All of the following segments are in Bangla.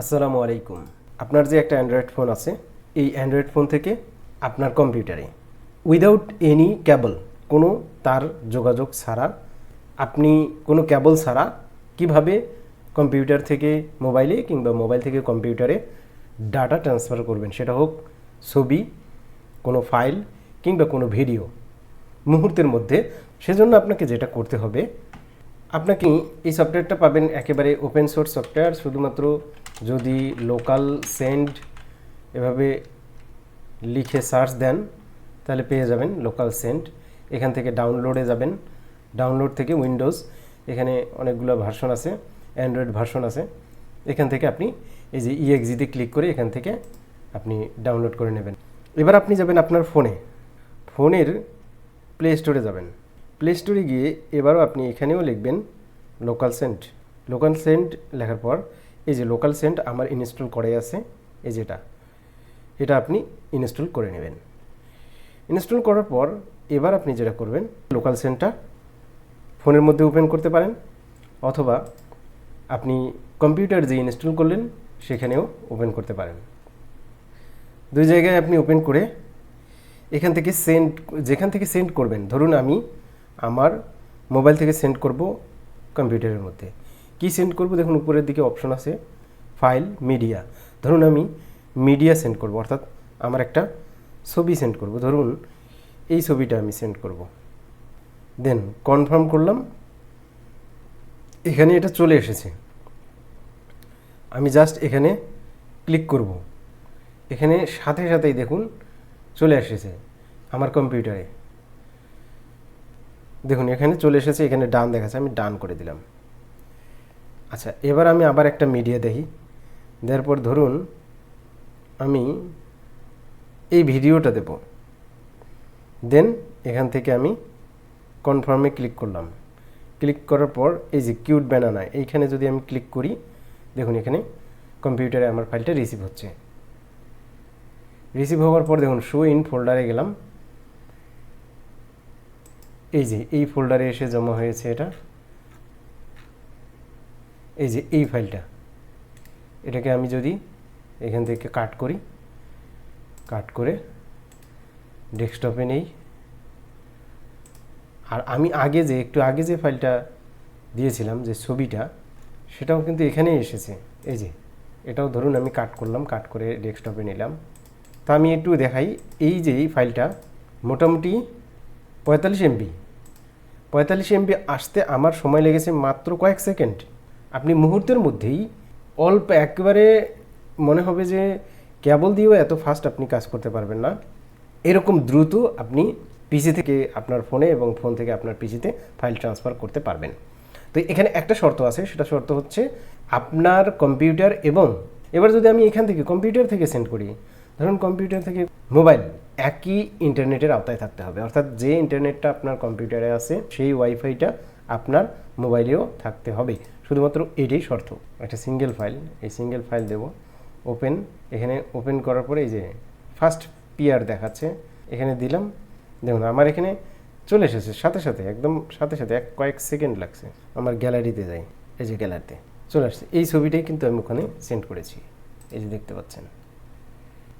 আসসালামু আলাইকুম। আপনার যে একটা অ্যান্ড্রয়েড ফোন আছে, এই অ্যান্ড্রয়েড ফোন থেকে আপনার কম্পিউটারে উইদাউট এনি ক্যাবল কোনো তার যোগাযোগ ছাড়া, আপনি কোনো ক্যাবল ছাড়া কীভাবে কম্পিউটার থেকে মোবাইলে কিংবা মোবাইল থেকে কম্পিউটারে ডাটা ট্রান্সফার করবেন, সেটা হোক ছবি, কোনো ফাইল কিংবা কোনো ভিডিও মুহূর্তের মধ্যে, সেজন্য আপনাকে যেটা করতে হবে আপনাকে এই সফটওয়্যারটা পাবেন একেবারে ওপেন সোর্স সফটওয়্যার শুধুমাত্র যদি লোকাল সেন্ড এভাবে লিখে সার্চ দেন, তাহলে পেয়ে যাবেন লোকাল সেন্ড এখান থেকে ডাউনলোডে যাবেন। ডাউনলোড থেকে উইন্ডোজ এখানে অনেকগুলো ভার্সন আছে অ্যান্ড্রয়েড ভার্সন আছে। এখান থেকে আপনি এই যে ইএক্সিতে ক্লিক করে এখান থেকে আপনি ডাউনলোড করে নেবেন। এবার আপনি যাবেন আপনার ফোনে ফোনের প্লে স্টোরে যাবেন। প্লে স্টোরে গিয়ে এবারও আপনি এখানেও লিখবেন লোকাল সেন্ট লোকাল সেন্ট লেখার পর এই যে লোকাল সেন্ট আমার ইনস্টল করে আছে, এই যেটা, এটা আপনি ইনস্টল করে নেবেন। ইনস্টল করার পর এবার আপনি যেটা করবেন লোকাল সেন্টটা ফোনের মধ্যে ওপেন করতে পারেন, অথবা আপনি কম্পিউটার যে ইনস্টল করলেন সেখানেও ওপেন করতে পারেন। দুই জায়গায় আপনি ওপেন করে এখান থেকে সেন্ড যেখান থেকে সেন্ড করবেন, ধরুন আমি আমার মোবাইল থেকে সেন্ড করব কম্পিউটারের মধ্যে। কি সেন্ড করব? দেখুন, উপরের দিকে অপশন আছে ফাইল মিডিয়া ধরুন, আমি মিডিয়া সেন্ড করব, অর্থাৎ আমার একটা ছবি সেন্ড করব। ধরুন, এই ছবিটা আমি সেন্ড করব। দেন কনফার্ম করলাম, এখানে এটা চলে এসেছে। আমি জাস্ট এখানে ক্লিক করব। এখানে সাথে সাথেই দেখুন, চলে এসেছে আমার কম্পিউটারে দেখুন, এখানে চলে এসেছে, এখানে ডান দেখাচ্ছে, আমি ডান করে দিলাম। আচ্ছা এবার আমি আবার একটা মিডিয়া দেখি। দেওয়ার পর ধরুন, আমি এই ভিডিওটা দেব। দেন, এখান থেকে আমি কনফার্মে ক্লিক করলাম। ক্লিক করার পর, এই যে কিউট ব্যানানা এইখানে যদি আমি ক্লিক করি, দেখুন, এখানে কম্পিউটারে আমার ফাইলটা রিসিভ হচ্ছে। রিসিভ হওয়ার পর, দেখুন শো ইন ফোল্ডারে গেলাম। এই যে এই ফোল্ডারে এসে জমা হয়েছে এটা। এই যে এই ফাইলটা এটাকে আমি যদি এখান থেকে কাট করি কাট করে ডেস্কটপে নেই। আর আমি আগে যে, একটু আগে যে ফাইলটা দিয়েছিলাম যে ছবিটা, সেটাও কিন্তু এখানেই এসেছে। এই যে, এটাও ধরুন আমি কাট করলাম কাট করে ডেস্কটপে নিলাম। তা আমি একটু দেখাই, এই যে এই ফাইলটা মোটামুটি পঁয়তাল্লিশ এমবি পঁয়তাল্লিশ এমবি আসতে আমার সময় লেগেছে মাত্র কয়েক সেকেন্ড। আপনি মুহূর্তের মধ্যেই অল্প একেবারে মনে হবে যে কেবল দিয়েও এত ফাস্ট আপনি কাজ করতে পারবেন না। এরকম দ্রুত আপনি পিসি থেকে আপনার ফোনে এবং ফোন থেকে আপনার পিসিতে ফাইল ট্রান্সফার করতে পারবেন। তো এখানে একটা শর্ত আছে, সেটা শর্ত হচ্ছে আপনার কম্পিউটার এবং, এবার যদি আমি এখান থেকে কম্পিউটার থেকে সেন্ড করি, ধরুন কম্পিউটার থেকে মোবাইল একই ইন্টারনেটের আওতায় থাকতে হবে। অর্থাৎ যে ইন্টারনেটটা আপনার কম্পিউটারে আছে, সেই ওয়াইফাইটা আপনার মোবাইলেও থাকতে হবে। শুধুমাত্র এটাই শর্ত। একটা সিঙ্গেল ফাইল এই সিঙ্গেল ফাইল দেব। ওপেন এখানে ওপেন করার পরে এই যে ফার্স্ট পিয়ার দেখাচ্ছে, এখানে দিলাম। দেখুন, আমার এখানে চলে এসেছে, সাথে সাথে, একদম সাথে সাথে, এক কয়েক সেকেন্ড লাগছে। আমার গ্যালারিতে যাই, এই যে গ্যালারিতে চলে আসছে। এই ছবিটাই কিন্তু আমি ওখানে সেন্ড করেছি। এই যে দেখতে পাচ্ছেন।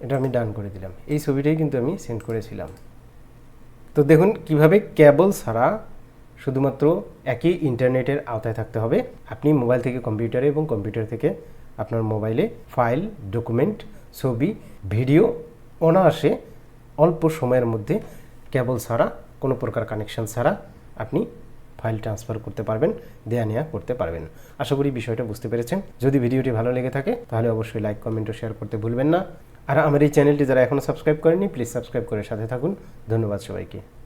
এটা আমি ডান করে দিলাম। এই ছবিটাই কিন্তু আমি সেন্ড করেছিলাম। তো দেখুন, কীভাবে কেবল ছাড়া শুধুমাত্র একই ইন্টারনেটের আওতায় থাকতে হবে। আপনি মোবাইল থেকে কম্পিউটারে এবং কম্পিউটার থেকে আপনার মোবাইলে ফাইল ডকুমেন্ট ছবি ভিডিও অনায়াসে অল্প সময়ের মধ্যে কেবল ছাড়া, কোনো প্রকার কানেকশন ছাড়া আপনি ফাইল ট্রান্সফার করতে পারবেন, দেয়া নেয়া করতে পারবেন। আশা করি বিষয়টা বুঝতে পেরেছেন। যদি ভিডিওটি ভালো লেগে থাকে, তাহলে অবশ্যই লাইক কমেন্ট ও শেয়ার করতে ভুলবেন না। আর আমার এই চ্যানেলটি যারা এখনও সাবস্ক্রাইব করেনি প্লিজ সাবস্ক্রাইব করে সাথে থাকুন। ধন্যবাদ সবাইকে।